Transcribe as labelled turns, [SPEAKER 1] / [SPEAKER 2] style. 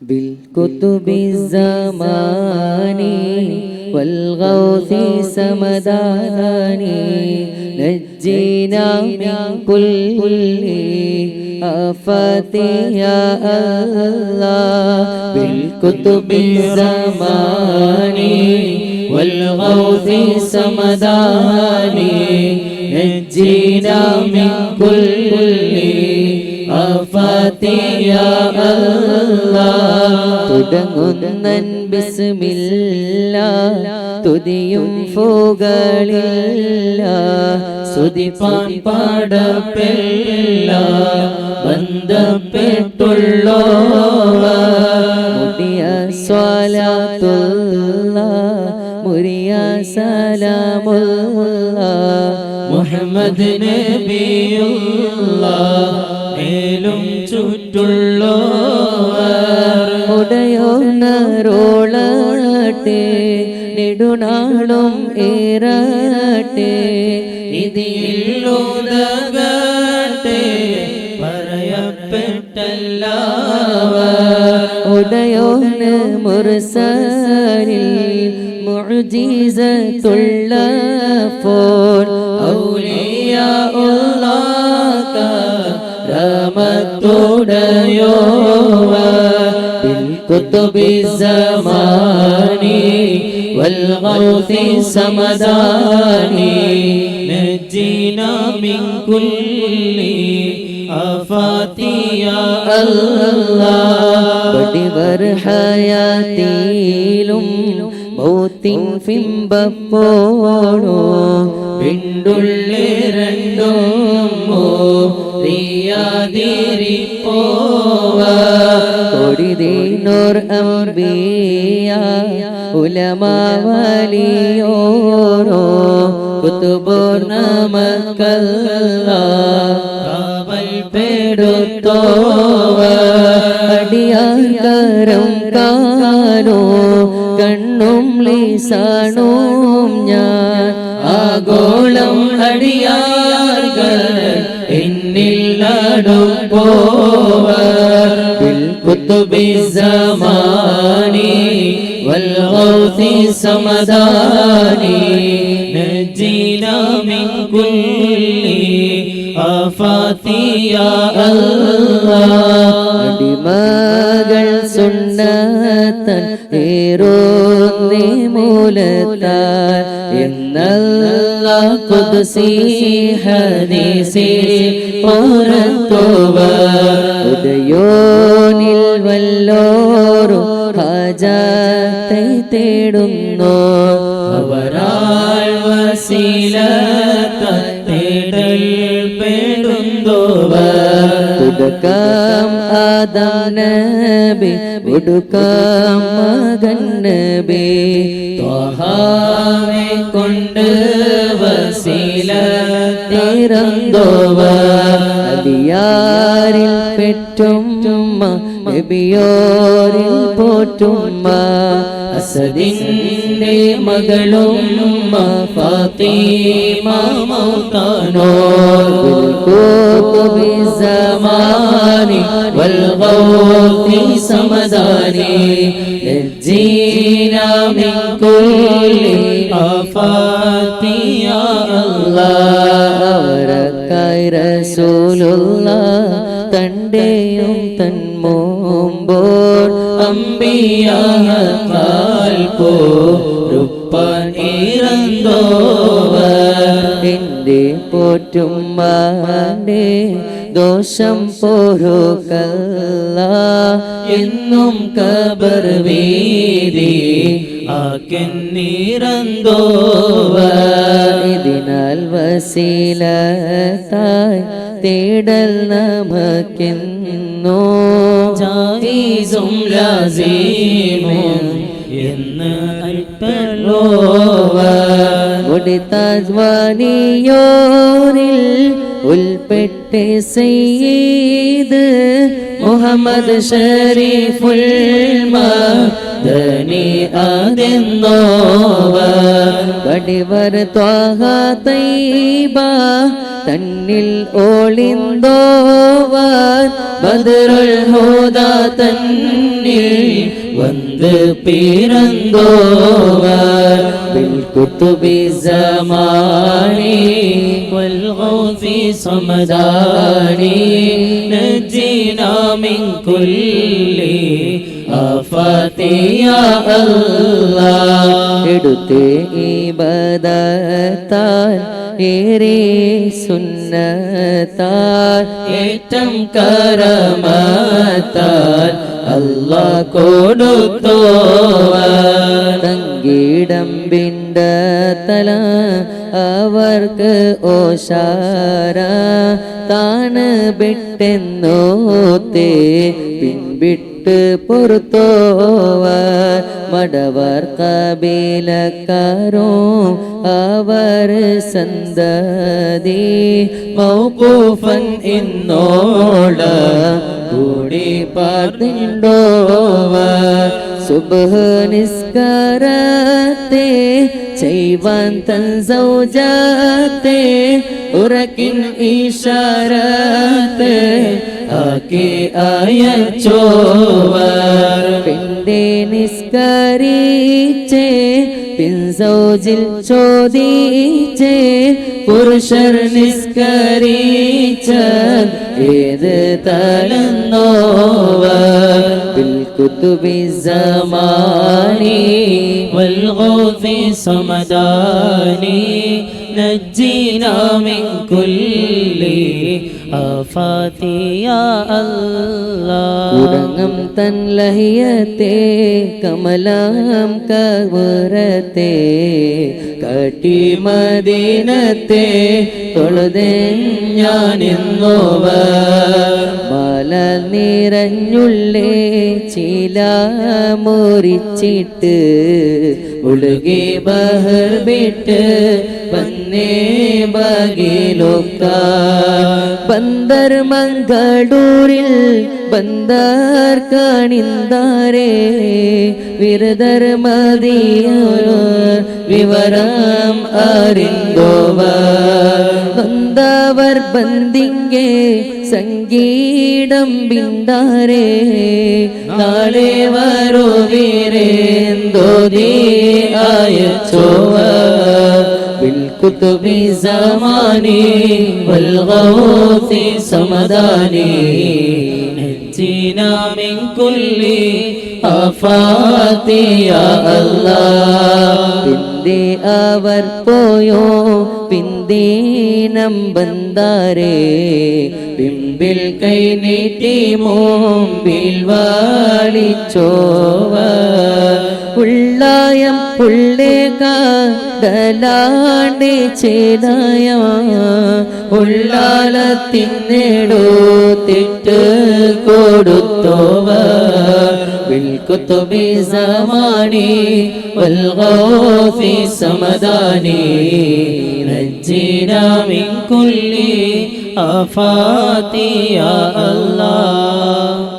[SPEAKER 1] بالكتب الزماني والغوث سمداني نجينا من كل آفات يا الله بالكتب الزماني والغوث سمداني نجينا من كل തുടങ്ങുന്ന ബിസ്മില്ല തുതിയും ഫോകളില്ല സ്തുതിപ്പാൻ പാടപ്പില്ല ബന്ധപ്പെട്ടുള്ളോവ മുടിയ സ്വാലാത്തുള്ള മുറിയ സലാമുള്ള.
[SPEAKER 2] മുഹമ്മദ് നബിയുള്ള മേലും ചുറ്റുള്ളോവർ
[SPEAKER 1] ഉടയോണറോളട്ടെ നെടുനാളും ഏറട്ടെ
[SPEAKER 2] ഇതില്ലൂതകട്ടെ പറയപ്പെട്ടല്ലവർ
[SPEAKER 1] ഉടയോന് മുർസലിൽ മുഅ്ജിസത്തുള്ള ഫോൺ
[SPEAKER 2] ഔലിയ ഉള്ളാക റമത്തുടയോവർ
[SPEAKER 1] بالكتب
[SPEAKER 2] الزماني والغوث سمداني نجينا من كل آفات يا الله
[SPEAKER 1] പടിവർ ഹയാത്തിലും മൗത്തിൻ ഫിംബപ്പോണോ
[SPEAKER 2] പിണ്ടുള്ളേ രണ്ടും റിയാതിരിപ്പോവ
[SPEAKER 1] കൊടിതീനോർ അംബിയ ഉലമാവലിയോരോ കുത്തുപൂർണമക്കല്ല
[SPEAKER 2] കാവൽ പേടുത്തോവ
[SPEAKER 1] അടിയാർക്കരം കാനോ കണ്ണും ലീസാണും ഞാൻ
[SPEAKER 2] ആഗോളം അടുപ്പോവർ ബിൽകുത്തുബിസമാനി വൽഗൗസി സമദാനി നജീന മിൻ കുല്ലി അഫാത്തിയ
[SPEAKER 1] അടിമകൾ സുന്നത്തൻ ഏറോന്നി മൂലത്താൽ. എന്നല്ല കുദ്സി ഹദീസിൽ പുറത്തുവ ഉദയോനിൽ വല്ലോരും ഹാജാത്തെ തേടുന്നു.
[SPEAKER 2] അവരാൾ വസീ
[SPEAKER 1] ഉടുക്കാം ആദം നബി ഉടുക്കാം മകൻ നബി.
[SPEAKER 2] ത്വഹാവെ കൊണ്ട് വസീല
[SPEAKER 1] തിരന്തോവർ അടിയാരിൽ പെറ്റുമ്മ നബിയോരിൽ പോറ്റുമ്മ
[SPEAKER 2] അസദിന്റെ മകളുമ്മ ഫാത്തിമ
[SPEAKER 1] മൗതാനോർ
[SPEAKER 2] കോപി സമാനി വൽഗൗതി സമദാനി നജീനാ മിൻ കുല്ലി ആഫാതി യാ
[SPEAKER 1] അല്ലാഹ് റസൂലുള്ള തന്റെയും തന്മോമ്പോൾ
[SPEAKER 2] അമ്പിയാൽ പോരുപ്പനിറന്തോവർ
[SPEAKER 1] എന്റെ പോറ്റുമ്മാന്റെ ദോഷം പോരുകല്ല.
[SPEAKER 2] എന്നും കബർ വീതി ആക്കെന്നിറന്തോവർ
[SPEAKER 1] ഇതിനാൽ വസീലത്തായി തേടൽ നമക്കെന്നോ?
[SPEAKER 2] ജായിസും ലസീമോ എന്ന്
[SPEAKER 1] മുടിത്താജ്വാനിയോരിൽ ഉൾപ്പെട്ട് സെയ്ത്
[SPEAKER 2] മുഹമ്മദ് ഷരീഫുൽ മദനി അതെന്നോവർ.
[SPEAKER 1] വടിവർ ത്വാഹ തൈബ തന്നിൽ ഓളിന്തോവാൻ
[SPEAKER 2] ബദറുൽ ഹോദ തന്നിൽ വന്ന് പിറന്തോവർ ബിൽകുത്തുബി സമാനി വൽഗൗഫി സമദാനി നജ്ജിന മിൻ കുല്ലി ആഫാതി യാ അല്ലാഹ്
[SPEAKER 1] എടുത്ത് ഈ ബദത്താൽ ഏറെ സുന്നത്താൻ
[SPEAKER 2] ഏറ്റം കരമത്താൽ അല്ലാ
[SPEAKER 1] തങ്കിടം ബിണ്ട തല അവർക്ക് ഓശാര താണ് ബിട്ടെന്നോത്തേ പിൻപിട്ട് പൊറുത്തോവർ മടവർ കബീലക്കാരോ അവർ സന്തതി
[SPEAKER 2] മൗകൂഫൻ എന്നോട് കൂടി പാർത്തിണ്ടോവർ
[SPEAKER 1] സുബഹ നിസ്കാരത്തെ ചെയ്വാൻ തൻ സൗജാത്തെ
[SPEAKER 2] ഉറക്കിൻ ഇഷാരത്ത് ആക്കി അയച്ചോവർ
[SPEAKER 1] പെണ്ടെ നിസ്കരിച്ചേ പിൻസൗജിൽ ചോദിച്ചേ
[SPEAKER 2] പുരുഷർ നിസ്കരിച്ച ഏത് തലന്നോവർ
[SPEAKER 1] بالكتب
[SPEAKER 2] زماني والغوث صمداني نجينا من كل آفات يا الله
[SPEAKER 1] ഉടങ്ങം തൻ ലഹിയത്തെ കമലാം കവറത്തെ
[SPEAKER 2] കട്ടിമദീനത്തെ തൊഴുതേ ഞാൻ ഇന്നോവർ
[SPEAKER 1] മല നിറഞ്ഞുള്ളേ ചില മുറിച്ചിട്ട്
[SPEAKER 2] ഉളുകി ബഹർ വിട്ട് വന്നേ ബകിലൊക്ക
[SPEAKER 1] ബന്ദർ മംഗളൂരിൽ ബന്ദർ കാണിന്താരേ വിരതർ മതിയ
[SPEAKER 2] വിവരം അറിന്തോവർ
[SPEAKER 1] ബന്ദവർ ബന്ദിങ്കെ സംഗീടം ബിന്ദാരേ
[SPEAKER 2] നാളെ വരുവീരേന്തോതി അയച്ചോവർ. بالكتب زماني والغوث صمداني نجينا من كل آفات يا الله
[SPEAKER 1] പിന്തി അവർ പോയോ പിന്തീനം ബന്ദാരേ
[SPEAKER 2] പിമ്പിൽ കൈ നീട്ടി മുമ്പിൽ വാളിച്ചോവർ
[SPEAKER 1] ഉള്ളായം പുള്ളേ കാടലാണ്ട് ചെയ്തായ
[SPEAKER 2] ഉള്ളാലത്തിന്നെടുത്തിട്ട് കൊടുത്തോവർ بالكتب زماني والغوث صمداني نجينا من كل আফাতিয়া আল্লাহ।